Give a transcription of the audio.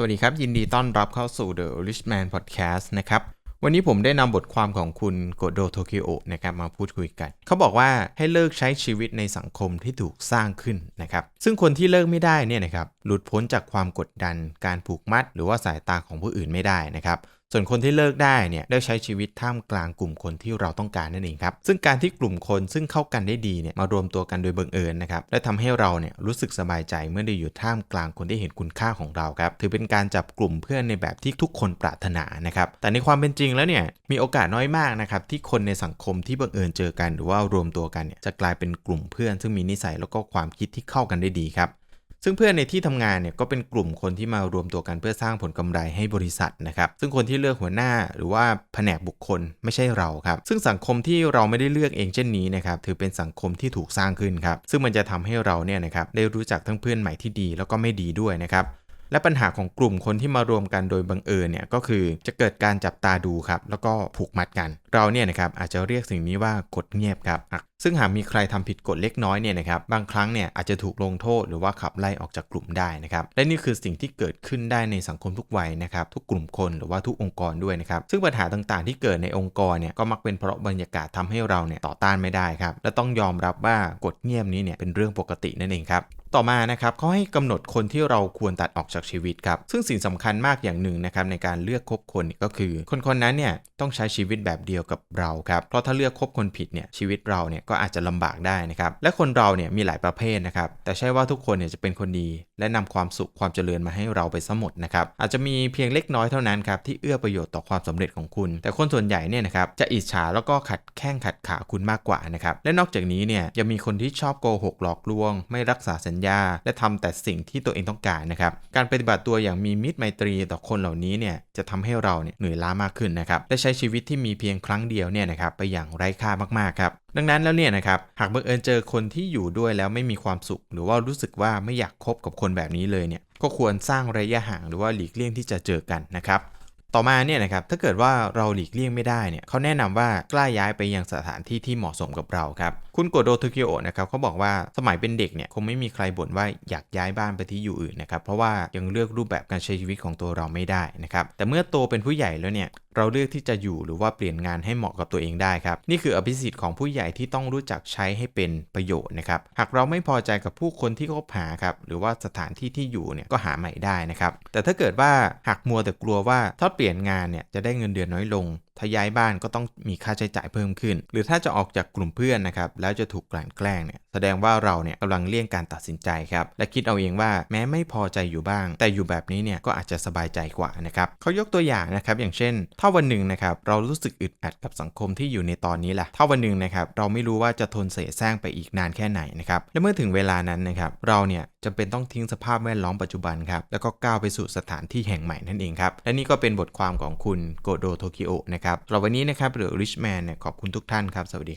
สวัสดีครับ ยินดีต้อนรับเข้าสู่ The Richman Podcast นะครับ วันนี้ผมได้นำบทความของคุณโกโดโทคิโอนะครับมาพูดคุยกัน เขาบอกว่าให้เลิกใช้ชีวิตในสังคมที่ถูกสร้างขึ้นนะครับ ซึ่งคนที่เลิกไม่ได้เนี่ยนะครับหลุดพ้นจากความกดดัน การผูกมัด หรือว่าสายตาของผู้อื่นไม่ได้นะครับ ส่วนคนที่เลิกได้เนี่ยได้ใช้ชีวิตท่ามกลางกลุ่มคนที่เราต้องการนั่นเองครับซึ่งการที่กลุ่มคนซึ่งเข้ากันได้ดีเนี่ยมารวมตัวกันโดยบังเอิญนะครับและทำให้เราเนี่ยรู้สึกสบายใจเมื่อได้อยู่ท่ามกลางคนที่เห็นคุณค่าของเราครับถือเป็นการจับกลุ่มเพื่อนในแบบที่ทุกคนปรารถนานะครับแต่ในความเป็นจริงแล้วเนี่ยมีโอกาสน้อยมากนะครับที่คนในสังคมที่บังเอิญเจอกัน หรือว่ารวมตัวกันเนี่ยจะกลายเป็นกลุ่มเพื่อน ซึ่งมีนิสัยแล้วก็ความคิดที่เข้ากันได้ดีครับ ซึ่งเพื่อนในที่ทำงานเนี่ยก็เป็นกลุ่มคนที่มารวมตัวกันเพื่อสร้างผลกำไรให้บริษัทนะครับซึ่งคนที่เลือกหัวหน้าหรือว่าแผนกบุคคลไม่ใช่เราครับซึ่งสังคมที่เราไม่ได้เลือกเองเช่นนี้นะครับถือเป็นสังคมที่ถูกสร้างขึ้นครับซึ่งมันจะทำให้เราเนี่ยนะครับได้รู้จักทั้งเพื่อนใหม่ที่ดีแล้วก็ไม่ดีด้วยนะครับ และปัญหาของกลุ่มคนที่มารวมกันโดยบังเอิญเนี่ยก็คือจะเกิดการจับตาดูครับแล้วก็ผูกมัดกัน เราเนี่ยนะครับอาจจะเรียกสิ่งนี้ว่ากฎเงียบครับซึ่งหากมีใครทำผิดกฎเล็กน้อยเนี่ยนะครับบางครั้งเนี่ยอาจจะถูกลงโทษหรือว่าขับไล่ออกจากกลุ่มได้นะครับและนี่คือสิ่งที่เกิดขึ้นได้ในสังคมทุกวัยนะครับทุกกลุ่มคนหรือว่าทุกองค์กรด้วยนะครับซึ่งปัญหาต่างๆ ที่เกิดในองค์กรเนี่ยก็มักเป็นเพราะบรรยากาศทำให้เราเนี่ยต่อต้านไม่ได้ครับและต้องยอมรับว่ากฎเงียบนี้เนี่ยเป็นเรื่องปกตินั่นเองครับ ต่อมานะครับเขาให้กำหนดคนที่เราควรตัดออกจากชีวิตครับซึ่งสิ่งสำคัญมากอย่างหนึ่งนะครับในการเลือกคบคนก็คือ คนคนนั้นเนี่ยต้องใช้ชีวิตแบบเดียวกับเราครับเพราะถ้าเลือกคบคนผิดเนี่ยชีวิตเราเนี่ยก็อาจจะลำบากได้นะครับและคนเราเนี่ยมีหลายประเภทนะครับแต่ใช่ว่าทุกคนเนี่ยจะเป็นคนดี และนำความสุขความเจริญมาให้เราไปซะหมดนะครับอาจจะมีเพียงเล็กน้อยเท่านั้นครับที่เอื้อประโยชน์ต่อความสำเร็จของคุณ แต่คนส่วนใหญ่เนี่ยนะครับจะอิจฉาแล้วก็ขัดแข้งขัดขาคุณมากกว่านะครับและนอกจากนี้เนี่ยยังมีคนที่ชอบโกหกหลอกลวง ไม่รักษาสัญญา และทำแต่สิ่งที่ตัวเองต้องการนะครับ การปฏิบัติตัวอย่างมีมิตรไมตรีต่อคนเหล่านี้เนี่ยจะทำให้เราเนี่ยเหนื่อยล้ามากขึ้นนะครับและใช้ชีวิตที่มีเพียงครั้งเดียวเนี่ยนะครับไปอย่างไร้ค่ามากๆครับดังนั้นแล้วเนี่ยนะครับหากบังเอิญเจอคนที่อยู่ด้วยแล้วไม่มีความสุข หรือว่ารู้สึกว่าไม่อยากคบกับคนแบบนี้เลยเนี่ยก็ควรสร้างระยะห่างหรือว่าหลีกเลี่ยงที่จะเจอกันนะครับ ต่อมาเนี่ยนะครับถ้าเกิดว่าเราหลีกเลี่ยงไม่ได้เนี่ยเขาแนะนำว่ากล้าย้ายไปยังสถานที่ที่เหมาะสมกับเราครับคุณโกโดโทกิโอนะครับเขาบอกว่าสมัยเป็นเด็กเนี่ยคงไม่มีใครบ่นว่าอยากย้ายบ้านไปที่อยู่อื่นนะครับเพราะว่ายังเลือกรูปแบบการใช้ชีวิตของตัวเราไม่ได้นะครับแต่เมื่อโตเป็นผู้ใหญ่แล้วเนี่ย เราเลือกที่จะอยู่หรือว่าเปลี่ยนงานให้เหมาะกับตัวเองได้ครับ นี่คืออภิสิทธิ์ของผู้ใหญ่ที่ต้องรู้จักใช้ให้เป็นประโยชน์นะครับ หากเราไม่พอใจกับผู้คนที่คบหาครับ หรือว่าสถานที่ที่อยู่เนี่ยก็หาใหม่ได้นะครับ แต่ถ้าเกิดว่าหากมัวแต่กลัวว่าถ้าเปลี่ยนงานเนี่ยจะได้เงินเดือนน้อยลง ถ้าย้ายบ้านก็ต้องมีค่าใช้จ่ายเพิ่มขึ้น หรือถ้าจะออกจากกลุ่มเพื่อนนะครับแล้วจะถูกกลั่นแกล้งเนี่ยแสดงว่าเราเนี่ยกำลังเลี่ยงการตัดสินใจครับและคิดเอาเองว่าแม้ไม่พอใจอยู่บ้าง แต่อยู่แบบนี้เนี่ยก็อาจจะสบายใจกว่านะครับเขายกตัวอย่างนะครับอย่างเช่น ถ้าวันหนึ่งนะครับเรารู้สึกอึดอัดกับสังคมที่อยู่ในตอนนี้แหละถ้าวันหนึ่งนะครับเราไม่รู้ว่าจะทนเสแสร้งไปอีกนานแค่ไหนนะครับและเมื่อถึงเวลานั้นนะครับเราเนี่ยจำเป็นต้องทิ้งสภาพแวดล้อมปัจจุบันครับ แล้วก็ก้าวไปสู่สถานที่แห่งใหม่นั่นเองครับ และนี่ก็เป็นบทความของคุณโกโดโทคิโอนะครับเราวันนี้นะครับหรือริชแมนเนี่ยขอบคุณทุกท่านครับ สวัสดีครับ